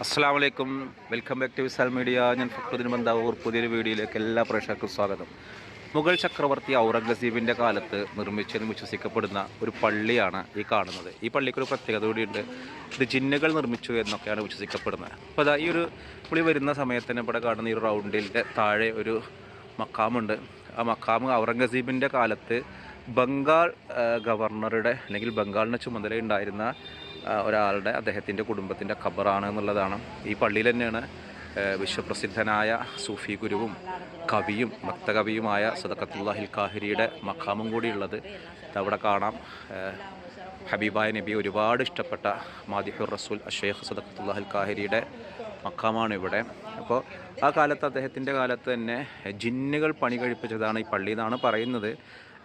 അസ്സാം വലൈക്കും welcome back to Visal media ഞാൻ ഫക്രുദ്ദീൻ ബന്ധാവൂർ പുതിയൊരു വീഡിയോയിലേക്ക് എല്ലാ പ്രേക്ഷകർക്കും സ്വാഗതം. മുഗൾ ചക്രവർത്തി ഔറംഗസീബിന്റെ കാലത്ത് നിർമ്മിച്ചെന്ന് വിശ്വസിക്കപ്പെടുന്ന ഒരു പള്ളിയാണ് ഈ കാണുന്നത്. ഈ പള്ളിക്കൊരു പ്രത്യേകത കൂടിയുണ്ട്. ഇത് ജിന്നുകൾ നിർമ്മിച്ചു എന്നൊക്കെയാണ് വിശ്വസിക്കപ്പെടുന്നത്. അപ്പോൾ അതാ ഈ ഒരു പുളി വരുന്ന സമയത്ത് തന്നെ ഇവിടെ കാണുന്ന ഈ റൗണ്ടിന്റെ താഴെ ഒരു മക്കാമുണ്ട് ആ മക്കാമ് ഔറംഗസീബിന്റെ കാലത്ത് ബംഗാൾ ഗവർണറുടെ അല്ലെങ്കിൽ ബംഗാളിന്റെ ചുമതല ഉണ്ടായിരുന്ന ആ, ഒരാളുടെ അദ്ദേഹത്തിന്റെ കുടുംബത്തിന്റെ ഖബറാണ് എന്നുള്ളതാണ്. ഈ പള്ളിയിൽ തന്നെയാണ് വിശ്വപ്രസിദ്ധനായ സൂഫി ഗുരുവും കവിയും ഭക്തകവിയുമായ സദക്കത്തുല്ലാഹിൽ കാഹിരിയുടെ മഖാമും കൂടിയുള്ളത്. അവിടെ കാണാം. ഹബീബായ നബി ഒരുപാട് ഇഷ്ടപ്പെട്ട മാദിഹുർ റസൂൽ അഷേഖ് സദക്കത്തുല്ലാഹിൽ കാഹിരിയുടെ മക്കാമാണ് ഇവിടെ. അപ്പോൾ ആ കാലത്ത് അദ്ദേഹത്തിന്റെ കാലത്ത് തന്നെ ജിന്നുകൾ പണി കഴിപ്പിച്ചതാണ് ഈ പള്ളി എന്നാണ് പറയുന്നത്.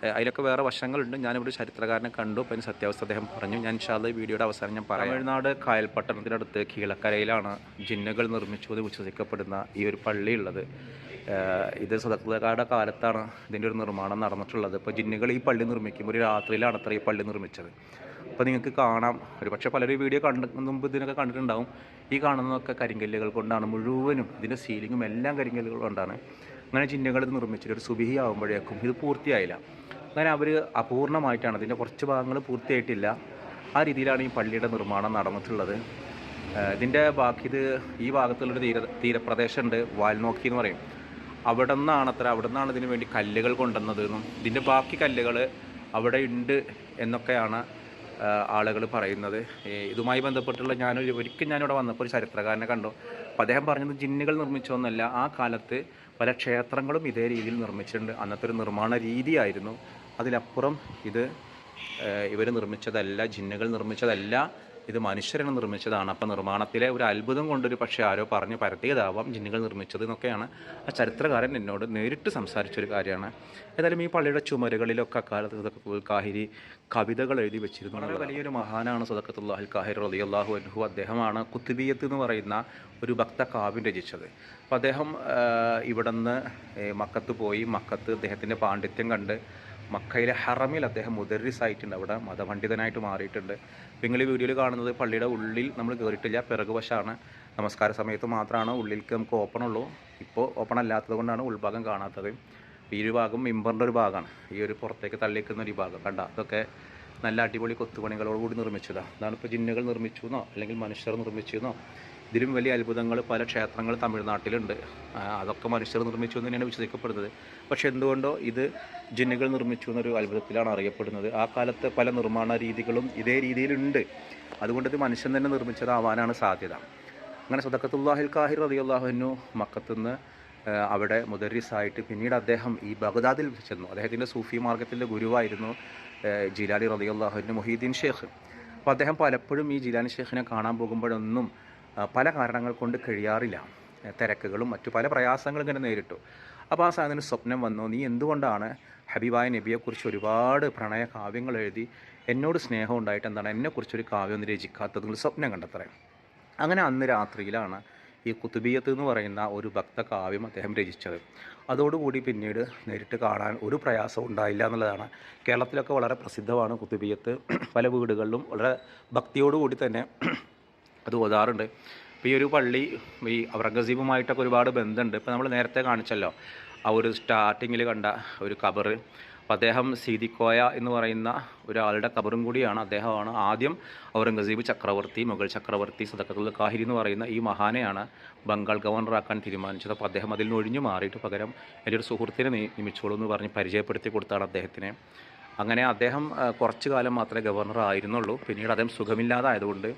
അതിലൊക്കെ വേറെ വശങ്ങളുണ്ട്. ഞാനിവിടെ ചരിത്രകാരനെ കണ്ടു. അപ്പോൾ അതിന് സത്യാവസ്ഥ അദ്ദേഹം പറഞ്ഞു. ഞാൻ ഇൻഷാല്ല ഈ വീഡിയോയുടെ അവസാനം ഞാൻ പറയാം. തമിഴ്നാട് കായൽപട്ടണത്തിനടുത്ത് കീഴക്കരയിലാണ് ജിന്നുകൾ നിർമ്മിച്ചു എന്ന് വിശ്വസിക്കപ്പെടുന്ന ഈ ഒരു പള്ളിയുള്ളത്. ഇത് സ്വതന്ത്രകാരുടെ കാലത്താണ് ഇതിന്റെ ഒരു നിർമ്മാണം നടന്നിട്ടുള്ളത്. ഇപ്പോൾ ജിന്നുകൾ ഈ പള്ളി നിർമ്മിക്കുമ്പോൾ ഒരു രാത്രിയിലാണ് അത്ര ഈ പള്ളി നിർമ്മിച്ചത്. അപ്പോൾ നിങ്ങൾക്ക് കാണാം. ഒരു പക്ഷേ പലരും വീഡിയോ കണ്ട മുമ്പ് ഇതിനൊക്കെ കണ്ടിട്ടുണ്ടാവും. ഈ കാണുന്നതൊക്കെ കരിങ്കല്ലുകൾ കൊണ്ടാണ്. മുഴുവനും ഇതിന്റെ സീലിങ്ങും എല്ലാം കരിങ്കല്ലുകൾ കൊണ്ടാണ്. അങ്ങനെ ചിഹ്നങ്ങൾ ഇത് നിർമ്മിച്ചിട്ട് ഒരു സുബിഹി ആകുമ്പോഴേക്കും ഇത് പൂർത്തിയായില്ല. അങ്ങനെ അവർ അപൂർണമായിട്ടാണ് ഇതിന്റെ കുറച്ച് ഭാഗങ്ങൾ പൂർത്തിയായിട്ടില്ല. ആ രീതിയിലാണ് ഈ പള്ളിയുടെ നിർമ്മാണം നടന്നിട്ടുള്ളത്. ഇതിന്റെ ബാക്കി ഇത് ഈ ഭാഗത്തുള്ളൊരു തീര തീരപ്രദേശമുണ്ട് വാൽനോക്കി എന്ന് പറയും. അവിടെ നിന്നാണ് അത്ര അവിടെ നിന്നാണ് ഇതിന് വേണ്ടി കല്ലുകൾ കൊണ്ടുവന്നത് എന്നും. ഇതിന്റെ ബാക്കി കല്ലുകൾ അവിടെ ഉണ്ട് എന്നൊക്കെയാണ് ആളുകൾ പറയുന്നത്. ഇതുമായി ബന്ധപ്പെട്ടുള്ള ഞാനൊരു ഒരിക്കൽ ഞാനിവിടെ വന്നപ്പോൾ ഒരു ചരിത്രകാരനെ കണ്ടു. അപ്പോൾ അദ്ദേഹം പറഞ്ഞത് ജിന്നുകൾ നിർമ്മിച്ചൊന്നല്ല ആ കാലത്ത് പല ക്ഷേത്രങ്ങളും ഇതേ രീതിയിൽ നിർമ്മിച്ചിട്ടുണ്ട്. അന്നത്തെ ഒരു നിർമ്മാണ രീതിയായിരുന്നു. അതിലപ്പുറം ഇത് ഇവർ നിർമ്മിച്ചതല്ല ജിന്നുകൾ നിർമ്മിച്ചതല്ല. ഇത് മനുഷ്യരാണ് നിർമ്മിച്ചതാണ്. അപ്പോൾ നിർമ്മാണത്തിലെ ഒരു അത്ഭുതം കൊണ്ടൊരു പക്ഷേ ആരോ പറഞ്ഞ് പരത്തിയതാവാം ജിന്നുകൾ നിർമ്മിച്ചത് എന്നൊക്കെയാണ് ആ ചരിത്രകാരൻ എന്നോട് നേരിട്ട് സംസാരിച്ചൊരു കാര്യമാണ്. ഏതായാലും ഈ പള്ളിയുടെ ചുമരുകളിലൊക്കെ അക്കാലത്ത് സദക്കത്തുൽ കാഹിരി കവിതകൾ എഴുതി വെച്ചിരുന്നു വളരെ വലിയൊരു മഹാനാണ് സദക്കത്തുല്ലാഹിൽ കാഹിർ അലി അള്ളാഹു അനുഹു അദ്ദേഹമാണ് കുത്തുബിയത്ത് എന്ന് പറയുന്ന ഒരു ഭക്ത കാവ്യം രചിച്ചത്. അപ്പോൾ അദ്ദേഹം ഇവിടെ നിന്ന് മക്കത്ത് പോയി. മക്കത്ത് അദ്ദേഹത്തിന്റെ പാണ്ഡിത്യം കണ്ട് മക്കയിലെ ഹറമിൽ അദ്ദേഹം മുദരിസ് ആയിട്ടുണ്ട് അവിടെ മതപണ്ഡിതനായിട്ട് മാറിയിട്ടുണ്ട്. നിങ്ങൾ ഈ വീഡിയോയിൽ കാണുന്നത് പള്ളിയുടെ ഉള്ളിൽ നമ്മൾ കയറിയിട്ടില്ല. പിറകുവശമാണ് നമസ്കാര സമയത്ത് മാത്രമാണ് ഉള്ളിലേക്ക് നമുക്ക് ഓപ്പൺ ഉള്ളൂ. ഇപ്പോൾ ഓപ്പൺ അല്ലാത്തത് കൊണ്ടാണ് ഉൾഭാഗം കാണാത്തത്. ഈ ഒരു ഭാഗം മിമ്പറിന്റെ ഒരു ഭാഗമാണ്. ഈ ഒരു പുറത്തേക്ക് തള്ളിക്കുന്ന ഒരു ഭാഗം. കണ്ട? അതൊക്കെ നല്ല അടിപൊളി കൊത്തുപണികളോടുകൂടി നിർമ്മിച്ചതാണ്. അതാണ് ഇപ്പോൾ ജിന്നുകൾ നിർമ്മിച്ചു എന്നോ അല്ലെങ്കിൽ മനുഷ്യർ നിർമ്മിച്ചു എന്നോ ഇതിലും വലിയ അത്ഭുതങ്ങൾ പല ക്ഷേത്രങ്ങൾ തമിഴ്നാട്ടിലുണ്ട്. അതൊക്കെ മനുഷ്യർ നിർമ്മിച്ചു എന്ന് തന്നെയാണ് വിശ്വസിക്കപ്പെടുന്നത്. പക്ഷേ എന്തുകൊണ്ടോ ഇത് ജിന്നുകൾ നിർമ്മിച്ചു എന്നൊരു അത്ഭുതത്തിലാണ് അറിയപ്പെടുന്നത്. ആ കാലത്ത് പല നിർമ്മാണ രീതികളും ഇതേ രീതിയിലുണ്ട്. അതുകൊണ്ട് ഇത് മനുഷ്യൻ തന്നെ നിർമ്മിച്ചതാവാനാണ് സാധ്യത. അങ്ങനെ സദക്കത്തുല്ലാഹിൽ കാഹിർ റതിയുള്ളാഹുനു മക്കത്തുനിന്ന് അവിടെ മുദരിസായിട്ട് പിന്നീട് അദ്ദേഹം ഈ ബഗ്ദാദിൽ ചെന്നു. അദ്ദേഹത്തിന്റെ സൂഫി മാർഗത്തിന്റെ ഗുരുവായിരുന്നു ജിലാലി റതിയുള്ളാഹുവിന്റെ മൊഹീദ്ദീൻ ഷേഖ്. അപ്പോൾ അദ്ദേഹം പലപ്പോഴും ഈ ജിലാലി ഷേഖിനെ കാണാൻ പോകുമ്പോഴൊന്നും പല കാരണങ്ങൾ കൊണ്ട് കഴിയാറില്ല. തിരക്കുകളും മറ്റു പല പ്രയാസങ്ങളും ഇങ്ങനെ നേരിട്ടു. അപ്പോൾ ആ സാധനം സ്വപ്നം വന്നു. നീ എന്തുകൊണ്ടാണ് ഹബീബായ നബിയെക്കുറിച്ച് ഒരുപാട് പ്രണയ കാവ്യങ്ങൾ എഴുതി എന്നോട് സ്നേഹം ഉണ്ടായിട്ട് എന്താണ് എന്നെക്കുറിച്ചൊരു കാവ്യം ഒന്ന് രചിക്കാത്തത്? സ്വപ്നം കണ്ടത്രേ. അങ്ങനെ അന്ന് രാത്രിയിലാണ് ഈ കുത്തുബിയത്ത് എന്ന് പറയുന്ന ഒരു ഭക്ത കാവ്യം അദ്ദേഹം രചിച്ചത്. അതോടുകൂടി പിന്നീട് നേരിട്ട് കാണാൻ ഒരു പ്രയാസം ഉണ്ടായില്ല എന്നുള്ളതാണ്. കേരളത്തിലൊക്കെ വളരെ പ്രസിദ്ധമാണ് കുത്തുബിയത്ത് പല വീടുകളിലും വളരെ ഭക്തിയോടുകൂടി തന്നെ അത് ഓതാറുണ്ട്. അപ്പോൾ ഈ ഒരു പള്ളി ഈ ഔറംഗസീബുമായിട്ടൊക്കെ ഒരുപാട് ബന്ധമുണ്ട് ഇപ്പോൾ നമ്മൾ നേരത്തെ കാണിച്ചല്ലോ ആ ഒരു സ്റ്റാർട്ടിങ്ങിൽ കണ്ട ഒരു കബർ അപ്പോൾ അദ്ദേഹം സീതിക്കോയ എന്ന് പറയുന്ന ഒരാളുടെ കബറും കൂടിയാണ് അദ്ദേഹമാണ് ആദ്യം ഔറംഗസീബ് ചക്രവർത്തി മുഗൾ ചക്രവർത്തി സദക്കത്തുൽ കാഹിരി എന്ന് പറയുന്ന ഈ മഹാനെയാണ് ബംഗാൾ ഗവർണറാക്കാൻ തീരുമാനിച്ചത്. അപ്പോൾ അദ്ദേഹം അതിൽ നിന്ന് ഒഴിഞ്ഞു മാറിയിട്ട് പകരം എന്റെ ഒരു സുഹൃത്തിനെ നിയമിച്ചോളൂ എന്ന് പറഞ്ഞ് പരിചയപ്പെടുത്തി കൊടുത്താണ് അദ്ദേഹത്തിനെ. അങ്ങനെ അദ്ദേഹം കുറച്ചു കാലം മാത്രമേ ഗവർണർ ആയിരുന്നുള്ളൂ പിന്നീട് അദ്ദേഹം സുഖമില്ലാതായതുകൊണ്ട്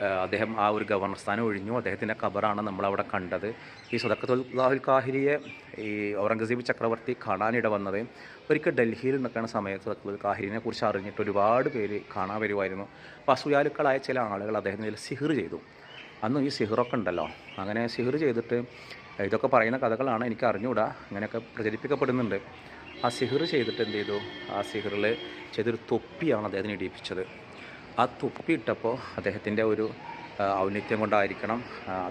അദ്ദേഹം ആ ഒരു ഗവർണർ സ്ഥാനം ഒഴിഞ്ഞു. അദ്ദേഹത്തിന്റെ ഖബറാണ് നമ്മളവിടെ കണ്ടത്. ഈ സദക്കത്തുല്ലാഹുൽ കാഹിരിയെ ഈ ഔറംഗസീബ് ചക്രവർത്തി കാണാനിട വന്നത് ഒരിക്കൽ ഡൽഹിയിൽ നിൽക്കുന്ന സമയത്ത് സദക്കത്തുൽ കാഹിരിനെ കുറിച്ച് അറിഞ്ഞിട്ട് ഒരുപാട് പേര് കാണാൻ വരുമായിരുന്നു. അപ്പോൾ അസൂയാലുക്കളായ ചില ആളുകൾ അദ്ദേഹത്തിന് സിഹിർ ചെയ്തു. അന്ന് ഈ സിഹിറൊക്കെ ഉണ്ടല്ലോ. അങ്ങനെ സിഹിർ ചെയ്തിട്ട് ഇതൊക്കെ പറയുന്ന കഥകളാണ് എനിക്ക് അറിഞ്ഞുകൂടാ. അങ്ങനെയൊക്കെ പ്രചരിപ്പിക്കപ്പെടുന്നുണ്ട്. ആ സിഹിർ ചെയ്തിട്ട് എന്ത് ചെയ്തു? ആ സിഹിറിൽ ചെയ്തൊരു തൊപ്പിയാണ് അദ്ദേഹത്തിന് ഇടിയിപ്പിച്ചത്. ആ തൊപ്പി ഇട്ടപ്പോൾ അദ്ദേഹത്തിന്റെ ഒരു ഔന്നിത്യം കൊണ്ടായിരിക്കണം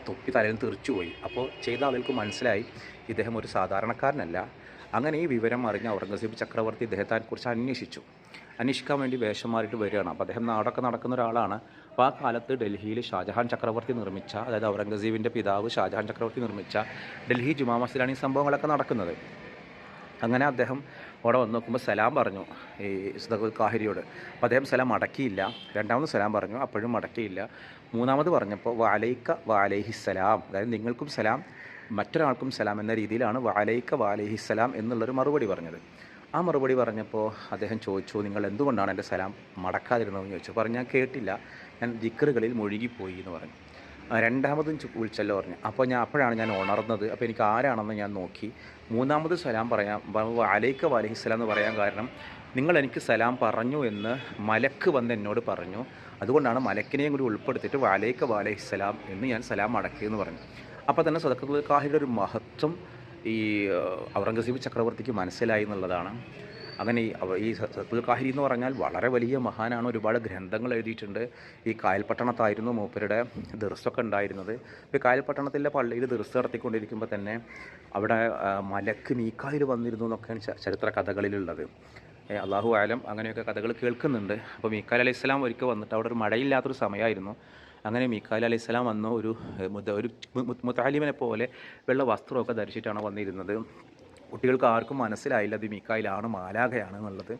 തൊപ്പി തലയിൽ തെറിച്ചു അപ്പോൾ ചെയ്ത ആളുകൾക്ക് മനസ്സിലായി ഇദ്ദേഹം ഒരു സാധാരണക്കാരനല്ല. അങ്ങനെ ഈ വിവരം അറിഞ്ഞ ഔറംഗസീബ് ചക്രവർത്തി ഇദ്ദേഹത്തെ കുറിച്ച് അന്വേഷിച്ചു. അന്വേഷിക്കാൻ വേണ്ടി വേഷം മാറിയിട്ട് വരികയാണ്. അപ്പോൾ അദ്ദേഹം നാടൊക്കെ നടക്കുന്ന ഒരാളാണ്. അപ്പോൾ ആ കാലത്ത് ഡൽഹിയിൽ ഷാജഹാൻ ചക്രവർത്തി നിർമ്മിച്ച അതായത് ഔറംഗസീബിന്റെ പിതാവ് ഷാജഹാൻ ചക്രവർത്തി നിർമ്മിച്ച ഡൽഹി ജുമാ മസ്ജിദിലാണ് ഈ സംഭവങ്ങളൊക്കെ നടക്കുന്നത്. അങ്ങനെ അദ്ദേഹം അവിടെ വന്ന് നോക്കുമ്പോൾ സലാം പറഞ്ഞു ഈ സദഖുൽ കാഹിരിയോട്. അപ്പോൾ അദ്ദേഹം സലാം മടക്കിയില്ല. രണ്ടാമത് സലാം പറഞ്ഞു അപ്പോഴും മടക്കിയില്ല. മൂന്നാമത് പറഞ്ഞപ്പോൾ വാലൈക്ക വാലൈഹിസ്സലാം അതായത് നിങ്ങൾക്കും സലാം മറ്റൊരാൾക്കും സലാം എന്ന രീതിയിലാണ് വാലൈക്ക വാലൈഹിസ്സലാം എന്നുള്ളൊരു മറുപടി പറഞ്ഞത്. ആ മറുപടി പറഞ്ഞപ്പോൾ അദ്ദേഹം ചോദിച്ചു നിങ്ങൾ എന്തുകൊണ്ടാണ് എന്റെ സലാം മടക്കാതിരുന്നതെന്ന് ചോദിച്ചു? പറഞ്ഞു ഞാൻ കേട്ടില്ല. ഞാൻ ദിക്കറുകളിൽ മുഴുകിപ്പോയി എന്ന് പറഞ്ഞു. രണ്ടാമതും വിളിച്ചല്ലോ പറഞ്ഞു. അപ്പോൾ ഞാൻ അപ്പോഴാണ് ഞാൻ ഉണർന്നത്. അപ്പോൾ എനിക്ക് ആരാണെന്ന് ഞാൻ നോക്കി. മൂന്നാമത് സലാം പറയാം. അലൈക്ക സലാം എന്ന് പറയാൻ കാരണം നിങ്ങൾ എനിക്ക് സലാം പറഞ്ഞു എന്ന് മലക്ക് വന്ന് എന്നോട് പറഞ്ഞു. അതുകൊണ്ടാണ് മലക്കിനെയും കൂടി ഉൾപ്പെടുത്തിയിട്ട് വാലൈക്ക സലാം എന്ന് ഞാൻ സലാം അടക്കിയെന്ന് പറഞ്ഞു. അപ്പോൾ തന്നെ സദക്കത്തുൽ കാഹിയുടെ ഒരു മഹത്വം ഈ ഔറംഗസീബ് ചക്രവർത്തിക്ക് മനസ്സിലായി എന്നുള്ളതാണ്. അങ്ങനെ ഈ സത്തുൽ കാഹിരി എന്ന് പറഞ്ഞാൽ വളരെ വലിയ മഹാനാണ്. ഒരുപാട് ഗ്രന്ഥങ്ങൾ എഴുതിയിട്ടുണ്ട്. ഈ കായൽപട്ടണത്തായിരുന്നു മൂപ്പരുടെ ദർസൊക്കെ ഉണ്ടായിരുന്നത്. ഇപ്പോൾ കായൽപട്ടണത്തിലെ പള്ളിയിൽ ദർസ് നടത്തിക്കൊണ്ടിരിക്കുമ്പോൾ തന്നെ അവിടെ മലക്ക് മീക്കായിൽ വന്നിരുന്നു എന്നൊക്കെയാണ് ചരിത്ര കഥകളിലുള്ളത്. അള്ളാഹു ആലം അങ്ങനെയൊക്കെ കഥകൾ കേൾക്കുന്നുണ്ട്. അപ്പോൾ മീക്കാൽ അലൈഹി സ്വലാം ഒരിക്കൽ വന്നിട്ട് അവിടെ ഒരു മഴയില്ലാത്തൊരു സമയമായിരുന്നു. അങ്ങനെ മീക്കാൽ അലൈഹി സ്വലാം വന്ന ഒരു ഒരു മുത്താലിമിനെ പോലെ വെള്ള വസ്ത്രമൊക്കെ ധരിച്ചിട്ടാണ് വന്നിരുന്നത്. കുട്ടികൾക്ക് ആർക്കും മനസ്സിലായില്ല. അത് മീക്കായിലാണ് മാലാഖയാണ് എന്നുള്ളത്.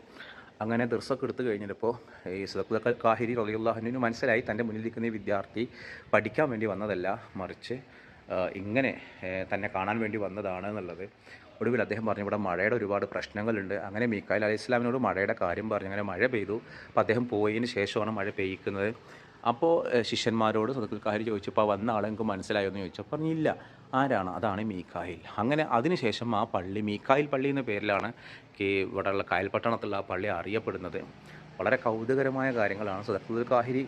അങ്ങനെ ദർശൊക്കെ എടുത്തു കഴിഞ്ഞപ്പോൾ ഈ സദഖ് കാഹിരി റലിയുള്ളാഹുവിന് മനസ്സിലായി. തന്റെ മുന്നിലിരിക്കുന്ന ഈ വിദ്യാർത്ഥി പഠിക്കാൻ വേണ്ടി വന്നതല്ല മറിച്ച് ഇങ്ങനെ തന്നെ കാണാൻ വേണ്ടി വന്നതാണ് എന്നുള്ളത്. ഒടുവിൽ അദ്ദേഹം പറഞ്ഞു ഇവിടെ മഴയുടെ ഒരുപാട് പ്രശ്നങ്ങളുണ്ട്. അങ്ങനെ മീക്കായിൽ അലൈഹി ഇസ്ലാമിനോട് മഴയുടെ കാര്യം പറഞ്ഞു. അങ്ങനെ മഴ പെയ്തു. അപ്പോൾ അദ്ദേഹം പോയതിന് ശേഷമാണ് മഴ പെയ്യിക്കുന്നത്. അപ്പോൾ ശിഷ്യന്മാരോട് സദക്കുൽ കാഹിരി ചോദിച്ചപ്പോൾ വന്ന ആളെ എനിക്ക് മനസ്സിലായോ? എന്ന് ചോദിച്ചപ്പോൾ പറഞ്ഞില്ല. ആരാണ്? അതാണ് മീക്കായിൽ അങ്ങനെ അതിനുശേഷം ആ പള്ളി മീക്കായിൽ പള്ളി എന്ന പേരിലാണ് ഈ ഇവിടെയുള്ള കായൽപട്ടണത്തുള്ള ആ പള്ളി അറിയപ്പെടുന്നത്. വളരെ കൗതുകരമായ കാര്യങ്ങളാണ് സദക്കുൽ കാഹിരി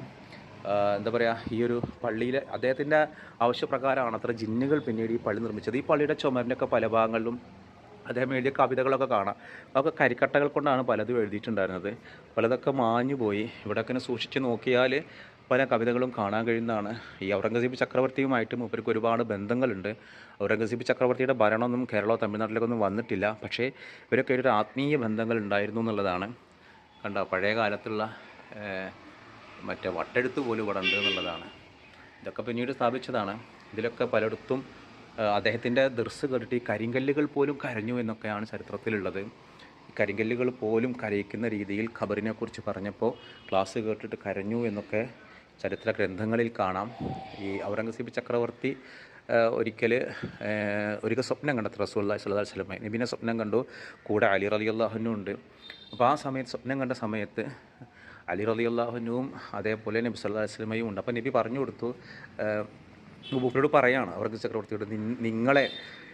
എന്താ പറയുക ഈ ഒരു പള്ളിയിലെ അദ്ദേഹത്തിന്റെ ആവശ്യപ്രകാരമാണ് അത്ര ജിന്നുകൾ പിന്നീട് ഈ പള്ളി നിർമ്മിച്ചത്. ഈ പള്ളിയുടെ ചുമരിന്റെയൊക്കെ പല ഭാഗങ്ങളിലും അദ്ദേഹം എഴുതിയ കവിതകളൊക്കെ കാണാം. അതൊക്കെ കരിക്കട്ടകൾ കൊണ്ടാണ് പലതും എഴുതിയിട്ടുണ്ടായിരുന്നത്. പലതൊക്കെ മാഞ്ഞു പോയി ഇവിടെയൊക്കെ സൂക്ഷിച്ച് നോക്കിയാൽ പല കവിതകളും കാണാൻ കഴിയുന്നതാണ്. ഈ ഔറംഗസീബ് ചക്രവർത്തിയുമായിട്ടും ഇവർക്ക് ഒരുപാട് ബന്ധങ്ങളുണ്ട്. ഔറംഗസീബ് ചക്രവർത്തിയുടെ ഭരണമൊന്നും കേരളമോ തമിഴ്നാട്ടിലേക്കൊന്നും വന്നിട്ടില്ല. പക്ഷേ ഇവരൊക്കെ ഒരു ആത്മീയ ബന്ധങ്ങൾ ഉണ്ടായിരുന്നു എന്നുള്ളതാണ്. കണ്ട പഴയ കാലത്തുള്ള മറ്റേ വട്ടെഴുത്ത് പോലും ഇവിടെ ഉണ്ട് എന്നുള്ളതാണ്. ഇതൊക്കെ പിന്നീട് സ്ഥാപിച്ചതാണ്. ഇതിലൊക്കെ പലയിടത്തും അദ്ദേഹത്തിന്റെ ദൃസ് കേട്ടിട്ട് ഈ കരിങ്കല്ലുകൾ പോലും കരഞ്ഞു എന്നൊക്കെയാണ് ചരിത്രത്തിലുള്ളത്. കരിങ്കല്ലുകൾ പോലും കരയിക്കുന്ന രീതിയിൽ ഖബറിനെക്കുറിച്ച് പറഞ്ഞപ്പോൾ ക്ലാസ് കേട്ടിട്ട് കരഞ്ഞു എന്നൊക്കെ ചരിത്ര ഗ്രന്ഥങ്ങളിൽ കാണാം. ഈ ഔറംഗസീബ് ചക്രവർത്തി ഒരിക്കൽ ഒരിക്കൽ സ്വപ്നം കണ്ടത്ര റസൂല്ലാ സല്ലാ വസല്ലം നബിനെ സ്വപ്നം കണ്ടു. കൂടെ അലി റലി അള്ളാഹുനും ഉണ്ട്. അപ്പോൾ ആ സമയത്ത് സ്വപ്നം കണ്ട സമയത്ത് അലി റലി അള്ളാഹുനും അതേപോലെ നബി സല്ലാ സ്വലമയും ഉണ്ട്. അപ്പോൾ നബി പറഞ്ഞു കൊടുത്തു മൂപ്പരോട് പറയാണ് അവർക്ക് ചക്രവർത്തിയോട് നിങ്ങളെ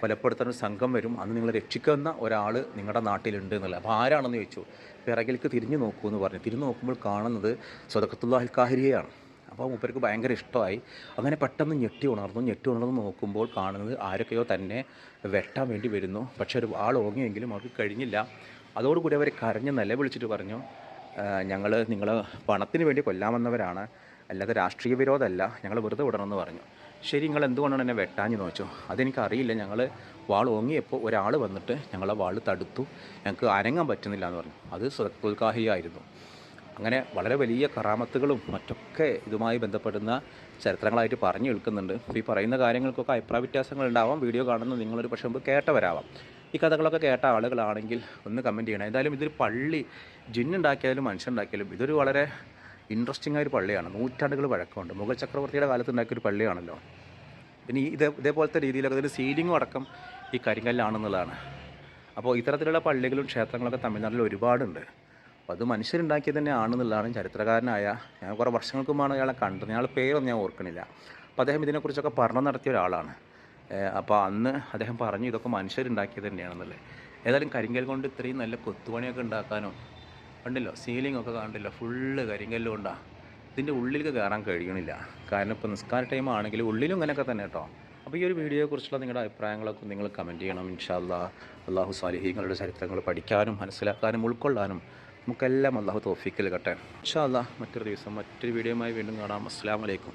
കൊലപ്പെടുത്തുന്ന സംഘം വരും. അന്ന് നിങ്ങളെ രക്ഷിക്കുന്ന ഒരാൾ നിങ്ങളുടെ നാട്ടിലുണ്ട് എന്നുള്ളത്. അപ്പോൾ ആരാണെന്ന് ചോദിച്ചു പിറകിലേക്ക് തിരിഞ്ഞു നോക്കൂ എന്ന് പറഞ്ഞു. തിരിഞ്ഞു നോക്കുമ്പോൾ കാണുന്നത് സ്വതക്കത്തുള്ള കാഹിരിയാണ് അപ്പോൾ മൂപ്പർക്ക് ഭയങ്കര ഇഷ്ടമായി. അങ്ങനെ പെട്ടെന്ന് ഞെട്ടി ഉണർന്നു. ഞെട്ടി ഉണർന്ന് നോക്കുമ്പോൾ കാണുന്നത് ആരൊക്കെയോ തന്നെ വെട്ടാൻ വേണ്ടി വരുന്നു. പക്ഷെ ഒരു ആൾ ഓങ്ങിയെങ്കിലും അവർക്ക് കഴിഞ്ഞില്ല. അതോടുകൂടി അവർ കരഞ്ഞ് നിലവിളിച്ചിട്ട് പറഞ്ഞു ഞങ്ങൾ നിങ്ങൾ പണത്തിന് വേണ്ടി കൊല്ലാമെന്നവരാണ് അല്ലാതെ രാഷ്ട്രീയ വിരോധമല്ല. ഞങ്ങൾ വെറുതെ വിടണമെന്ന് പറഞ്ഞു. ശരി നിങ്ങൾ എന്തുകൊണ്ടാണ് എന്നെ വെട്ടാഞ്ഞ് നോച്ചു അതെനിക്കറിയില്ല. ഞങ്ങൾ വാൾ ഓങ്ങിയപ്പോൾ ഒരാൾ വന്നിട്ട് ഞങ്ങളെ വാൾ തടുത്തു. ഞങ്ങൾക്ക് അനങ്ങാൻ പറ്റുന്നില്ല എന്ന് പറഞ്ഞു. അത് സ്വൽക്കാഹിയായിരുന്നു അങ്ങനെ വളരെ വലിയ കറാമത്തുകളും മറ്റൊക്കെ ഇതുമായി ബന്ധപ്പെടുന്ന ചരിത്രങ്ങളായിട്ട് പറഞ്ഞു നിൽക്കുന്നുണ്ട്. അപ്പോൾ ഈ പറയുന്ന കാര്യങ്ങൾക്കൊക്കെ അഭിപ്രായ വ്യത്യാസങ്ങൾ ഉണ്ടാവാം. വീഡിയോ കാണുന്ന നിങ്ങളൊരു പക്ഷേ മുമ്പ് കേട്ടവരാവാം. ഈ കഥകളൊക്കെ കേട്ട ആളുകളാണെങ്കിൽ ഒന്ന് കമന്റ് ചെയ്യണം. എന്തായാലും ഇതൊരു പള്ളി ജിന്നുണ്ടാക്കിയാലും മനുഷ്യനുണ്ടാക്കിയാലും ഇതൊരു വളരെ ഇൻട്രസ്റ്റിംഗ് ആയൊരു പള്ളിയാണ്. നൂറ്റാണ്ടുകൾ പഴക്കമുണ്ട്. മുഗൾ ചക്രവർത്തിയുടെ കാലത്ത് ഉണ്ടാക്കിയൊരു പള്ളിയാണല്ലോ. പിന്നെ ഈ ഇതേ ഇതേപോലത്തെ രീതിയിലൊക്കെ ഇതൊരു സീലിങ്ങും അടക്കം ഈ കരിങ്കല്ലാണെന്നുള്ളതാണ്. അപ്പോൾ ഇത്തരത്തിലുള്ള പള്ളികളും ക്ഷേത്രങ്ങളൊക്കെ തമിഴ്നാട്ടിൽ ഒരുപാടുണ്ട്. അപ്പോൾ അത് മനുഷ്യരുണ്ടാക്കിയത് തന്നെ ആണെന്നുള്ളതാണ് ചരിത്രകാരനായ ഞാൻ കുറേ വർഷങ്ങൾക്ക് മുമ്പാണ് അയാളെ കണ്ടത്. അയാളുടെ പേരൊന്നും ഞാൻ ഓർക്കണില്ല. അപ്പോൾ അദ്ദേഹം ഇതിനെക്കുറിച്ചൊക്കെ പഠനം നടത്തിയ ഒരാളാണ്. അപ്പോൾ അന്ന് അദ്ദേഹം പറഞ്ഞു ഇതൊക്കെ മനുഷ്യരുണ്ടാക്കിയത് തന്നെയാണെന്നുള്ളത്. ഏതായാലും കരിങ്കൽ കൊണ്ട് ഇത്രയും നല്ല കൊത്തുപണിയൊക്കെ ഉണ്ടാക്കാനോ കണ്ടില്ലോ സീലിംഗ് ഒക്കെ കണ്ടില്ലോ ഫുള്ള് കരിങ്കല്ലുകൊണ്ടാണ് ഇതിന്റെ ഉള്ളിലേക്ക് കയറാൻ കഴിയണില്ല. കാരണം ഇപ്പോൾ നിസ്കാര ടൈം ആണെങ്കിൽ ഉള്ളിലും ഇങ്ങനെയൊക്കെ തന്നെ കേട്ടോ. അപ്പോൾ ഈ ഒരു വീഡിയോയെക്കുറിച്ചുള്ള നിങ്ങളുടെ അഭിപ്രായങ്ങളൊക്കെ നിങ്ങൾ കമന്റ് ചെയ്യണം. ഇൻഷാല്ലാ അള്ളാഹു സാലിഹീങ്ങളുടെ ചരിത്രങ്ങൾ പഠിക്കാനും മനസ്സിലാക്കാനും ഉൾക്കൊള്ളാനും നമുക്കെല്ലാം അള്ളാഹു തോഫിക്കൽ കട്ടെ ഇൻഷാല്ലാ മറ്റൊരു ദിവസം മറ്റൊരു വീഡിയോയുമായി വീണ്ടും കാണാം. അസ്സാം വലൈക്കും